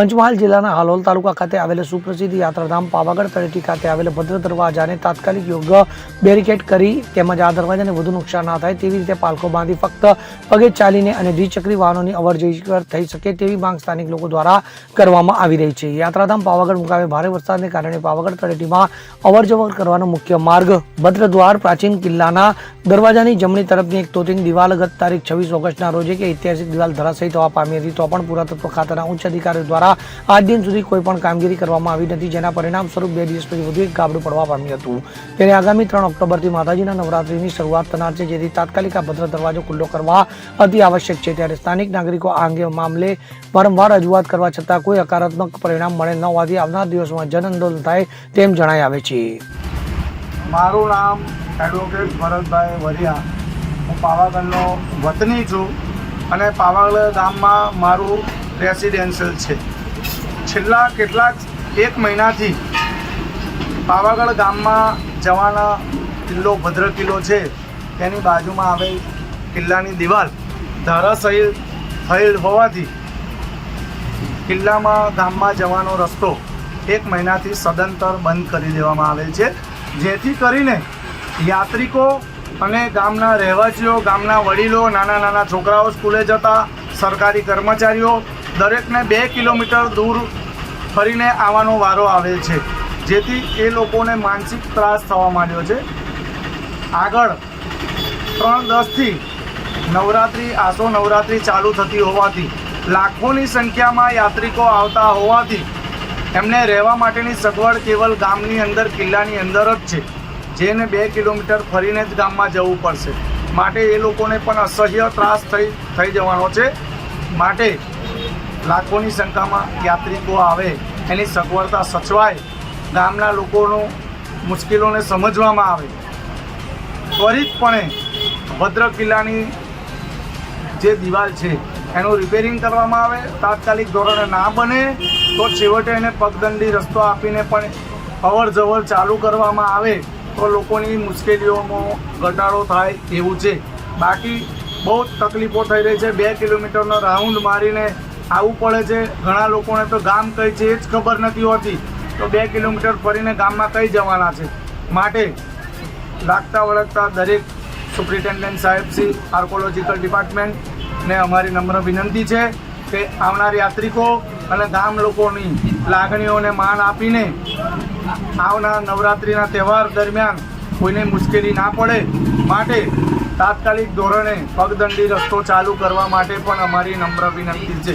પંચમહાલ જિલ્લાના હાલોલ તાલુકા ખાતે આવેલ સુપ્રસિદ્ધ યાત્રાધામ પાવાગઢ તળેટી ખાતે આવેલ ભદ્ર દરવાજાને તાત્કાલિક યોગ્ય બેરિકેડ કરી તેમજ આ દરવાજાને વધુ નુકસાન ના થાય તેવી રીતે પાલખો બાંધી ફક્ત પગે ચાલીને અને દ્વિચક્રી વાહનોની અવર જવર થઈ શકે તેવી માંગ સ્થાનિક લોકો દ્વારા કરવામાં આવી રહી છે. યાત્રાધામ પાવાગઢ મુકામે ભારે વરસાદને કારણે પાવાગઢ તળેટીમાં અવર કરવાનો મુખ્ય માર્ગ ભદ્રદ્વાર પ્રાચીન કિલ્લાના દરવાજાની જમણી તરફની એક તોતિંગ દિવાલ ગત તારીખ છવ્વીસ ઓગસ્ટના રોજે કે ઐતિહાસિક દિવાલ ધરાશયી થવા પામી હતી. તો પણ પુરાતત્વ ખાતાના ઉચ્ચ અધિકારીઓ દ્વારા આજ દિન સુધી કોઈ પણ કામગીરી કરવામાં આવી નથી. જેના પરિણામ સ્વરૂપ બે દિવસ પછી વધુ એક ગાબડું પડવા પામ્યું હતું. ત્યારે આગામી ત્રણ ઓક્ટોબરથી માતાજીના નવરાત્રીની શરૂઆત થનાર છે, જેથી તાત્કાલિક આ ભદ્ર દરવાજો ખુલ્લો કરવા અતિ આવશ્યક છે. ત્યારે સ્થાનિક નાગરિકો આ અંગે મામલે વારંવાર રજૂઆત કરવા છતાં કોઈ હકારાત્મક પરિણામ મળે ન હોવાથી આવનાર દિવસોમાં જન આંદોલન થાય તેમ જણાય આવે છે. મારું નામ એડવોકેટ ભરતભાઈ વરિયા. હું પાવાગઢનો વતની છું અને પાવાગઢ ગામમાં મારું રેસિડેન્શિયલ છે. છેલ્લા કેટલાક એક મહિનાથી પાવાગઢ ગામમાં જવાના કિલ્લો ભદ્ર કિલ્લો છે. તેની બાજુમાં આવેલ કિલ્લાની દિવાલ ધારાશયી થયેલ હોવાથી કિલ્લામાં ગામમાં જવાનો રસ્તો એક મહિનાથી સદંતર બંધ કરી દેવામાં આવેલ છે. જેથી કરીને યાત્રિકો અને ગામના રહેવાસીઓ, ગામના વડીલો, નાના નાના છોકરાઓ સ્કૂલે જતા સરકારી કર્મચારીઓ દરેકને બે કિલોમીટર દૂર ફરીને આવવાનો વારો આવે છે. જેથી એ લોકોને માનસિક ત્રાસ થવા માંડ્યો છે. આગળ ત્રણ દસથી નવરાત્રિ, આસો નવરાત્રિ ચાલુ થતી હોવાથી, લાખોની સંખ્યામાં યાત્રિકો આવતા હોવાથી, એમને રહેવા માટેની સગવડ કેવલ ગામની અંદર, કિલ્લાની અંદર જ છે. જેને બે કિલોમીટર ફરીને જ ગામમાં જવું પડશે. માટે એ લોકોને પણ અસહ્ય ત્રાસ થઈ થઈ જવાનો છે. માટે લાખોની સંખ્યામાં યાત્રિકો આવે, એની સગવડતા સચવાય, ગામના લોકોનું મુશ્કેલોને સમજવામાં આવે. ત્વરિતપણે ભદ્ર કિલ્લાની જે દિવાલ છે, એનું રિપેરિંગ કરવામાં આવે, તાત્કાલિક ધોરણે ના બને, તો છેવટે એને પગદંડી રસ્તો આપીને પણ અવર જવર ચાલુ કરવામાં આવે, તો લોકોની મુશ્કેલીઓમાં ઘટાડો થાય એવું છે. બાકી બહુ તકલીફો થઈ રહી છે, બે કિલોમીટરનો રાઉન્ડ મારીને આવવું પડે છે. ઘણા લોકોને તો ગામ કઈ છે એ જ ખબર નથી હોતી. તો બે કિલોમીટર ફરીને ગામમાં કઈ જવાના છે? માટે લાગતા વળગતા દરેક સુપ્રિન્ટેન્ડન્ટ સાહેબ શ્રી આર્કોલોજીકલ ડિપાર્ટમેન્ટ ને અમારી નમ્ર વિનંતી છે કે આવનાર યાત્રિકો અને ગામ લોકોની લાગણીઓને માન આપીને આવનાર નવરાત્રિના તહેવાર દરમિયાન કોઈને મુશ્કેલી ના પડે. માટે તાત્કાલિક ધોરણે પગદંડી રસ્તો ચાલુ કરવા માટે પણ અમારી નમ્ર વિનંતી છે.